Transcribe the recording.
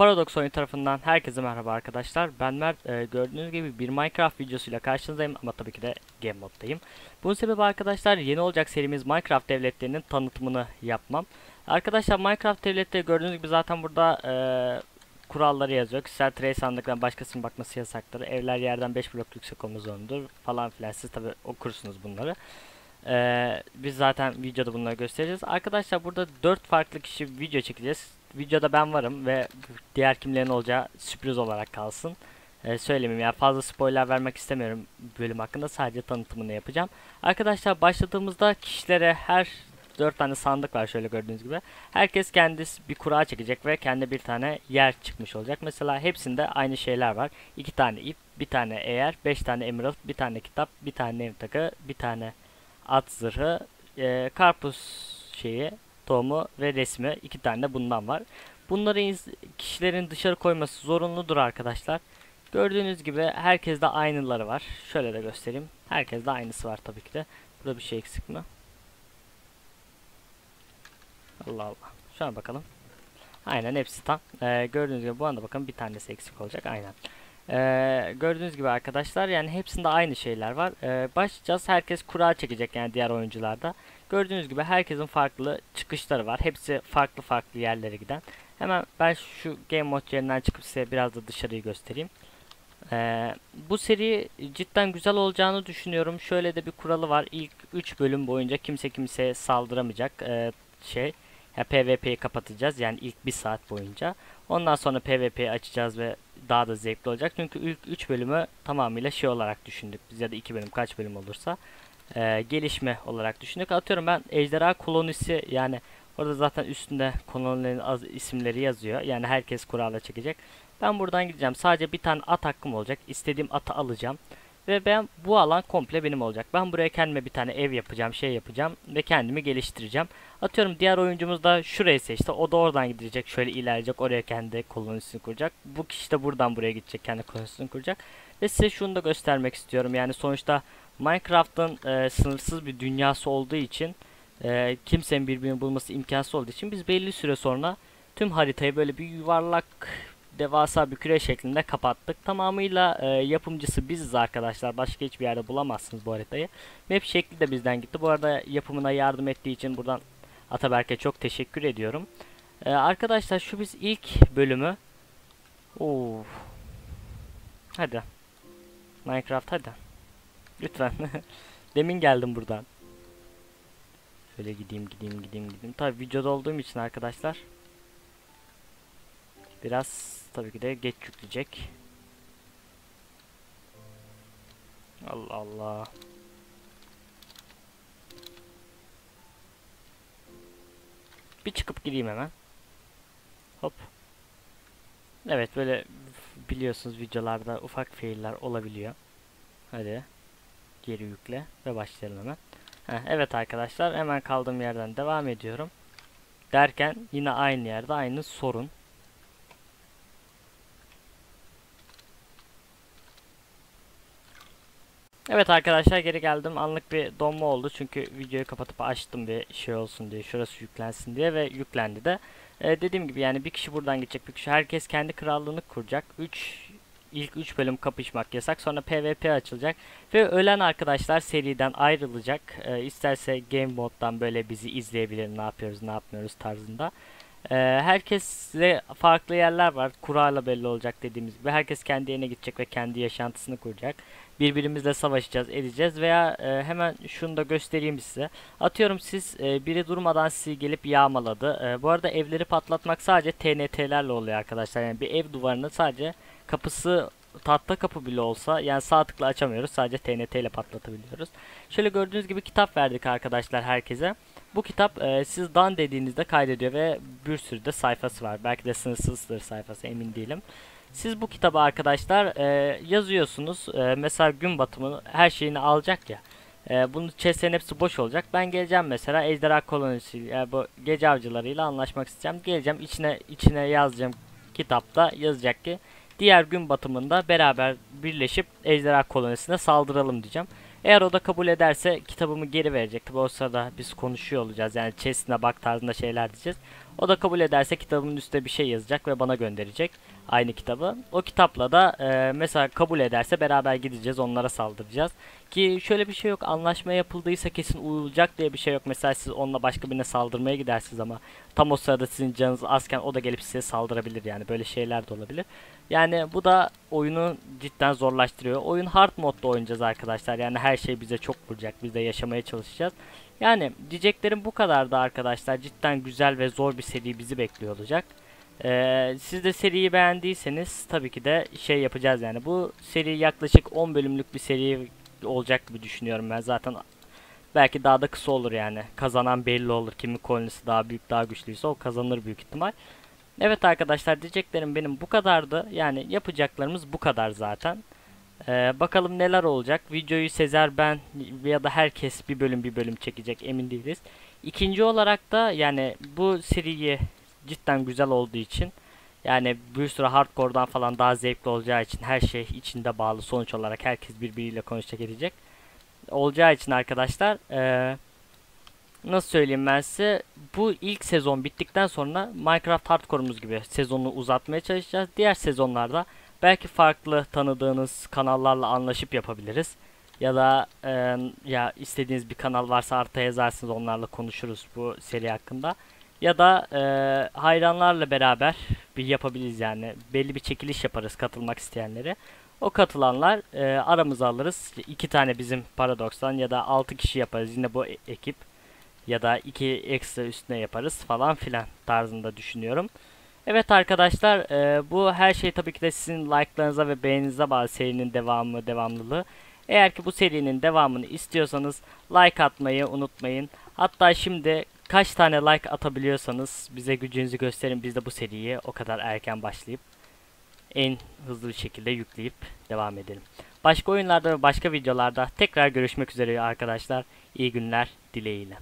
Paradox oyun tarafından herkese merhaba arkadaşlar. Ben Mert. Ee, gördüğünüz gibi bir Minecraft videosuyla karşınızdayım ama tabii ki de game moddayım. Bunun sebebi arkadaşlar yeni olacak serimiz Minecraft devletlerinin tanıtımını yapmam. Arkadaşlar Minecraft devletleri gördüğünüz gibi zaten burada e, kuralları yazıyor. Kişisel trey sandıktan başkasının bakması yasaktır. Evler yerden 5 blok yüksek olma zorundur falan filan. Siz tabii okursunuz bunları. Ee, biz zaten videoda bunları göstereceğiz. Arkadaşlar burada 4 farklı kişi video çekeceğiz. Videoda ben varım ve diğer kimlerin olacağı sürpriz olarak kalsın. Ee, söylemeyeyim yani fazla spoiler vermek istemiyorum bölüm hakkında sadece tanıtımını yapacağım. Arkadaşlar başladığımızda kişilere her 4 tane sandık var şöyle gördüğünüz gibi. Herkes kendisi bir kura çekecek ve kendi bir tane yer çıkmış olacak. Mesela hepsinde aynı şeyler var. 2 tane ip, bir tane eğer, 5 tane emerald, bir tane kitap, bir tane ev takı, bir tane at zırhı, e, karpuz şeyi, tohumu ve resmi iki tane de bundan var. Bunları kişilerin dışarı koyması zorunludur arkadaşlar. Gördüğünüz gibi herkeste aynıları var. Şöyle de göstereyim. Herkeste aynısı var tabii ki de. Burada bir şey eksik mi? Allah Allah. Şuna bakalım. Aynen hepsi tam. Ee, gördüğünüz gibi bu anda bakın bir tanesi eksik olacak. Aynen. Ee, gördüğünüz gibi arkadaşlar yani hepsinde aynı şeyler var. Ee, başlayacağız. Herkes kura çekecek yani diğer oyuncularda. Gördüğünüz gibi herkesin farklı çıkışları var. Hepsi farklı farklı yerlere giden. Hemen ben şu game mode yerinden çıkıp size biraz da dışarıyı göstereyim. Ee, bu seri cidden güzel olacağını düşünüyorum. Şöyle de bir kuralı var. İlk 3 bölüm boyunca kimse kimseye saldıramayacak. Ee, şey ya PvP'yi kapatacağız yani ilk bir saat boyunca. Ondan sonra PvP'yi açacağız ve daha da zevkli olacak. Çünkü ilk 3 bölümü tamamıyla şey olarak düşündük. Biz ya da 2 bölüm kaç bölüm olursa e, gelişme olarak düşündük. Atıyorum ben ejderha kolonisi yani orada zaten üstünde kolonilerin az isimleri yazıyor. Yani herkes kurala çekecek. Ben buradan gideceğim. Sadece bir tane at hakkım olacak. İstediğim atı alacağım. Ve ben bu alan komple benim olacak. Ben buraya kendime bir tane ev yapacağım, şey yapacağım ve kendimi geliştireceğim. Atıyorum diğer oyuncumuz da şurayı seçti. O da oradan gidecek, şöyle ilerleyecek, oraya kendi kolonisini kuracak. Bu kişi de buradan buraya gidecek, kendi kolonisini kuracak. Ve size şunu da göstermek istiyorum. Yani sonuçta Minecraft'ın e, sınırsız bir dünyası olduğu için e, kimsenin birbirini bulması imkansız olduğu için biz belli süre sonra tüm haritayı böyle bir yuvarlak devasa bir küre şeklinde kapattık. Tamamıyla e, yapımcısı biziz arkadaşlar. Başka hiçbir yerde bulamazsınız bu haritayı. Map şekli de bizden gitti. Bu arada yapımına yardım ettiği için buradan Ataberk'e çok teşekkür ediyorum. E, arkadaşlar şu biz ilk bölümü Of. Hadi. Minecraft hadi. Lütfen. Demin geldim buradan. Şöyle gideyim gideyim gideyim gideyim. Tabi videoda olduğum için arkadaşlar. Biraz tabii ki de geç yükleyecek. Allah Allah. Bir çıkıp gireyim hemen. Hop. Evet böyle biliyorsunuz videolarda ufak failler olabiliyor. Hadi. Geri yükle ve başlayalım hemen. Heh, evet arkadaşlar hemen kaldığım yerden devam ediyorum. Derken yine aynı yerde aynı sorun. Evet arkadaşlar geri geldim. Anlık bir donma oldu çünkü videoyu kapatıp açtım bir şey olsun diye. Şurası yüklensin diye ve yüklendi de. Ee, dediğim gibi yani bir kişi buradan gidecek bir kişi. Herkes kendi krallığını kuracak. 3 ilk 3 bölüm kapışmak yasak. Sonra PvP açılacak. Ve ölen arkadaşlar seriden ayrılacak. Ee, isterse game moddan böyle bizi izleyebilir. Ne yapıyoruz ne yapmıyoruz tarzında. Ee, herkesle farklı yerler var. Kurayla belli olacak dediğimiz gibi. Herkes kendi yerine gidecek ve kendi yaşantısını kuracak. Birbirimizle savaşacağız, edeceğiz veya e, hemen şunu da göstereyim size. Atıyorum siz e, biri durmadan sizi gelip yağmaladı. E, bu arada evleri patlatmak sadece TNT'lerle oluyor arkadaşlar. Yani bir ev duvarını sadece kapısı tahta kapı bile olsa yani sağ tıkla açamıyoruz. Sadece TNT ile patlatabiliyoruz. Şöyle gördüğünüz gibi kitap verdik arkadaşlar herkese. Bu kitap e, siz dan dediğinizde kaydediyor ve bir sürü de sayfası var. Belki de sınırsızdır sayfası emin değilim. Siz bu kitabı arkadaşlar e, yazıyorsunuz. E, mesela gün batımı her şeyini alacak ya. E, bunun chestlerin hepsi boş olacak. Ben geleceğim mesela ejderha kolonisi yani bu gece avcılarıyla anlaşmak isteyeceğim. Geleceğim içine içine yazacağım kitapta yazacak ki diğer gün batımında beraber birleşip ejderha kolonisine saldıralım diyeceğim. Eğer o da kabul ederse kitabımı geri verecek. Tabi o sırada biz konuşuyor olacağız. Yani chest'ine bak tarzında şeyler diyeceğiz. O da kabul ederse kitabın üstüne bir şey yazacak ve bana gönderecek aynı kitabı. O kitapla da e, mesela kabul ederse beraber gideceğiz onlara saldıracağız. Ki şöyle bir şey yok anlaşma yapıldıysa kesin uyulacak diye bir şey yok. Mesela siz onunla başka birine saldırmaya gidersiniz ama tam o sırada sizin canınız azken o da gelip size saldırabilir yani böyle şeyler de olabilir. Yani bu da oyunu cidden zorlaştırıyor. Oyun hard modda oynayacağız arkadaşlar. Yani her şey bize çok vuracak. Biz de yaşamaya çalışacağız. Yani diyeceklerim bu kadardı arkadaşlar. Cidden güzel ve zor bir seri bizi bekliyor olacak. Ee, siz de seriyi beğendiyseniz tabii ki de şey yapacağız yani. Bu seri yaklaşık 10 bölümlük bir seri olacak gibi düşünüyorum ben. Zaten belki daha da kısa olur yani. Kazanan belli olur. Kimin kolonisi daha büyük daha güçlüyse o kazanır büyük ihtimal. Evet arkadaşlar diyeceklerim benim bu kadardı. Yani yapacaklarımız bu kadar zaten. Ee, bakalım neler olacak. Videoyu Sezer ben ya da herkes bir bölüm bir bölüm çekecek emin değiliz. İkinci olarak da yani bu seriyi cidden güzel olduğu için yani bir sürü hardcore'dan falan daha zevkli olacağı için her şey içinde bağlı sonuç olarak herkes birbiriyle konuşacak edecek. Olacağı için arkadaşlar eee nasıl söyleyeyim ben size bu ilk sezon bittikten sonra Minecraft Hardcore'umuz gibi sezonu uzatmaya çalışacağız. Diğer sezonlarda belki farklı tanıdığınız kanallarla anlaşıp yapabiliriz. Ya da e, ya istediğiniz bir kanal varsa artı yazarsınız onlarla konuşuruz bu seri hakkında. Ya da e, hayranlarla beraber bir yapabiliriz yani. Belli bir çekiliş yaparız katılmak isteyenleri. O katılanlar e, aramıza alırız. iki tane bizim Paradox'tan ya da altı kişi yaparız yine bu e ekip. Ya da iki ekstra üstüne yaparız falan filan tarzında düşünüyorum. Evet arkadaşlar e, bu her şey tabii ki de sizin like'larınıza ve beğeninize bağlı serinin devamı devamlılığı. Eğer ki bu serinin devamını istiyorsanız like atmayı unutmayın. Hatta şimdi kaç tane like atabiliyorsanız bize gücünüzü gösterin. Biz de bu seriyi o kadar erken başlayıp en hızlı bir şekilde yükleyip devam edelim. Başka oyunlarda ve başka videolarda tekrar görüşmek üzere arkadaşlar. İyi günler dileğiyle.